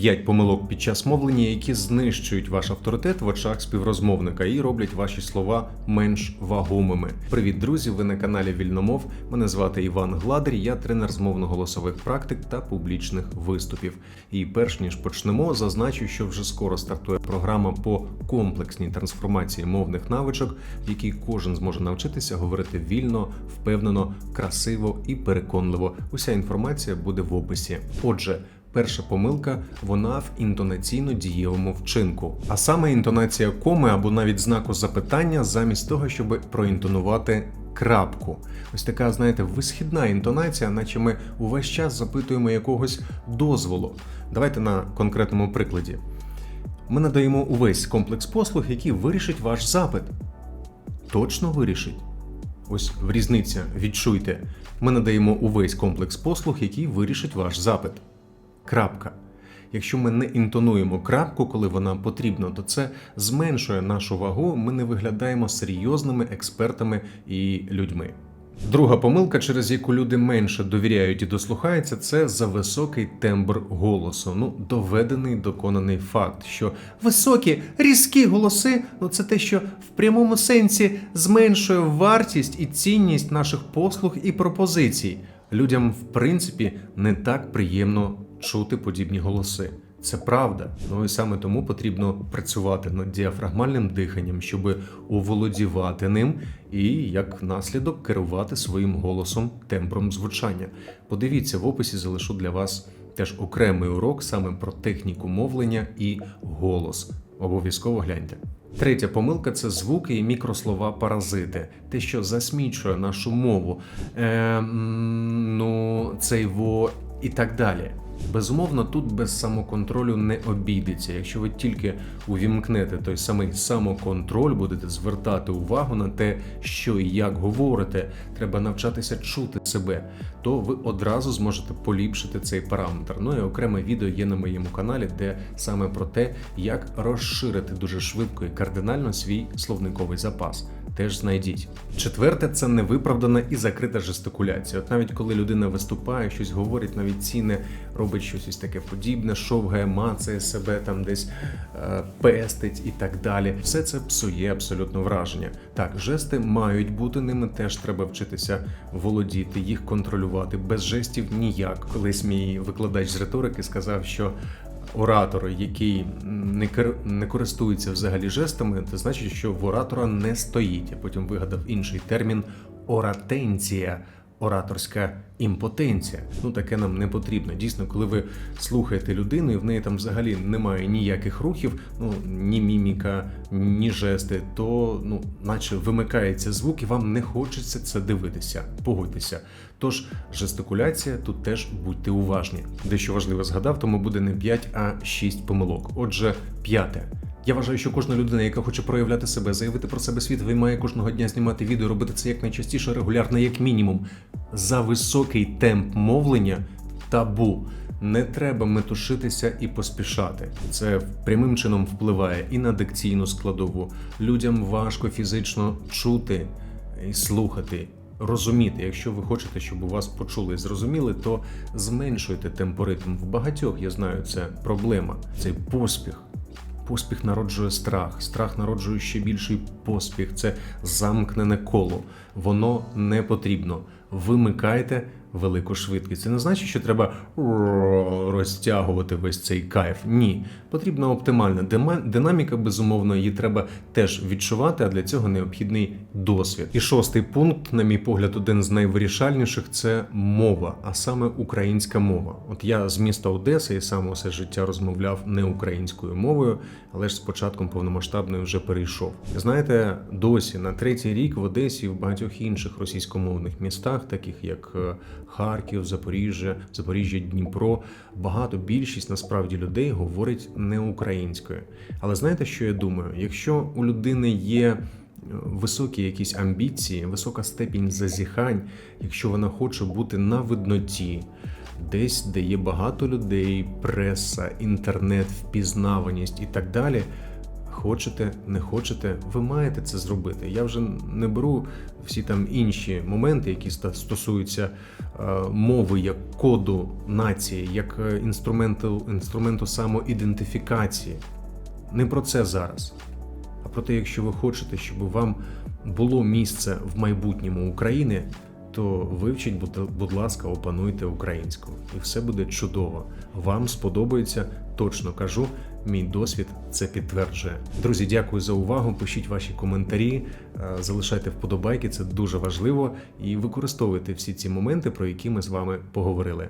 5 помилок під час мовлення, які знищують ваш авторитет в очах співрозмовника і роблять ваші слова менш вагомими. Привіт, друзі! Ви на каналі Вільномов. Мене звати Іван Гладер, я тренер з мовно-голосових практик та публічних виступів. І перш ніж почнемо, зазначу, що вже скоро стартує програма по комплексній трансформації мовних навичок, в якій кожен зможе навчитися говорити вільно, впевнено, красиво і переконливо. Уся інформація буде в описі. Отже. Перша помилка вона в інтонаційно дієвому вчинку, а саме інтонація коми або навіть знаку запитання, замість того, щоб проінтонувати крапку. Ось така, знаєте, висхідна інтонація, наче ми увесь час запитуємо якогось дозволу. Давайте на конкретному прикладі. Ми надаємо увесь комплекс послуг, який вирішить ваш запит. Точно вирішить. Ось в різниця, відчуйте. Ми надаємо увесь комплекс послуг, який вирішить ваш запит. Крапка. Якщо ми не інтонуємо крапку, коли вона потрібна, то це зменшує нашу вагу. Ми не виглядаємо серйозними експертами і людьми. Друга помилка, через яку люди менше довіряють і дослухаються, це за високий тембр голосу. Ну, доведений доконаний факт, що високі різкі голоси ну це те, що в прямому сенсі зменшує вартість і цінність наших послуг і пропозицій. Людям, в принципі, не так приємно чути подібні голоси. Це правда. Ну і саме тому потрібно працювати над діафрагмальним диханням, щоб оволодівати ним і як наслідок керувати своїм голосом, тембром звучання. Подивіться, в описі залишу для вас теж окремий урок саме про техніку мовлення і голос. Обов'язково гляньте. Третя помилка це звуки і мікрослова паразити, те, що засмічує нашу мову. Е, ну, цей во і так далі. Безумовно, тут без самоконтролю не обійдеться. Якщо ви тільки увімкнете той самий самоконтроль, будете звертати увагу на те, що і як говорите, треба навчатися чути себе, то ви одразу зможете поліпшити цей параметр. Ну і окреме відео є на моєму каналі, де саме про те, як розширити дуже швидко і кардинально свій словниковий запас. Теж знайдіть. Четверте це невиправдана і закрита жестикуляція. От навіть коли людина виступає, щось говорить, навіть ціни робить щось ось таке подібне, шовгає, мацає себе там десь е, пестить і так далі. Все це псує абсолютно враження. Так, жести мають бути ними, теж треба вчитися володіти, їх контролювати. Без жестів ніяк. Колись мій викладач з риторики сказав, що оратор, який не не користується взагалі жестами, це значить, що в оратора не стоїть. Я потім вигадав інший термін оратенція. Ораторська імпотенція. Ну таке нам не потрібно. Дійсно, коли ви слухаєте людину, і в неї там взагалі немає ніяких рухів, ну ні міміка, ні жести, то ну, наче вимикається звук, і вам не хочеться це дивитися. Погодьтеся. Тож жестикуляція тут теж будьте уважні. Дещо важливо згадав, тому буде не 5, а 6 помилок. Отже, п'яте. Я вважаю, що кожна людина, яка хоче проявляти себе, заявити про себе світові, має кожного дня знімати відео, робити це якнайчастіше, регулярно, як мінімум. За високий темп мовлення табу. Не треба метушитися і поспішати. Це прямим чином впливає і на дикційну складову. Людям важко фізично чути і слухати. Розуміти, якщо ви хочете, щоб у вас почули і зрозуміли, то зменшуйте темпоритм. В багатьох я знаю, це проблема, цей поспіх. Поспіх народжує страх, страх народжує ще більший поспіх. Це замкнене коло. Воно не потрібно. Вимикайте велику швидкість. Це не значить, що треба розтягувати весь цей кайф. Ні, потрібна оптимальна динаміка, безумовно, її треба теж відчувати, а для цього необхідний досвід. І шостий пункт, на мій погляд, один з найвирішальніших це мова, а саме українська мова. От я з міста Одеси і сам усе життя розмовляв не українською мовою, але ж з початком повномасштабної вже перейшов. Знаєте, досі на третій рік в Одесі і в багатьох інших російськомовних містах, таких як е, Харків, Запоріжжя, Запоріжжя, Дніпро. Багато більшість насправді людей говорить не українською. Але знаєте, що я думаю? Якщо у людини є е, високі якісь амбіції, висока степінь зазіхань, якщо вона хоче бути на видноті, десь, де є багато людей, преса, інтернет, впізнаваність і так далі. Хочете, не хочете, ви маєте це зробити. Я вже не беру всі там інші моменти, які стосуються е, мови як коду нації, як е, інструменту, інструменту самоідентифікації. Не про це зараз. А про те, якщо ви хочете, щоб вам було місце в майбутньому України, то вивчіть, будь, будь ласка, опануйте українську, і все буде чудово. Вам сподобається, точно кажу. Мій досвід це підтверджує. Друзі, дякую за увагу. Пишіть ваші коментарі, е, залишайте вподобайки, це дуже важливо. І використовуйте всі ці моменти, про які ми з вами поговорили.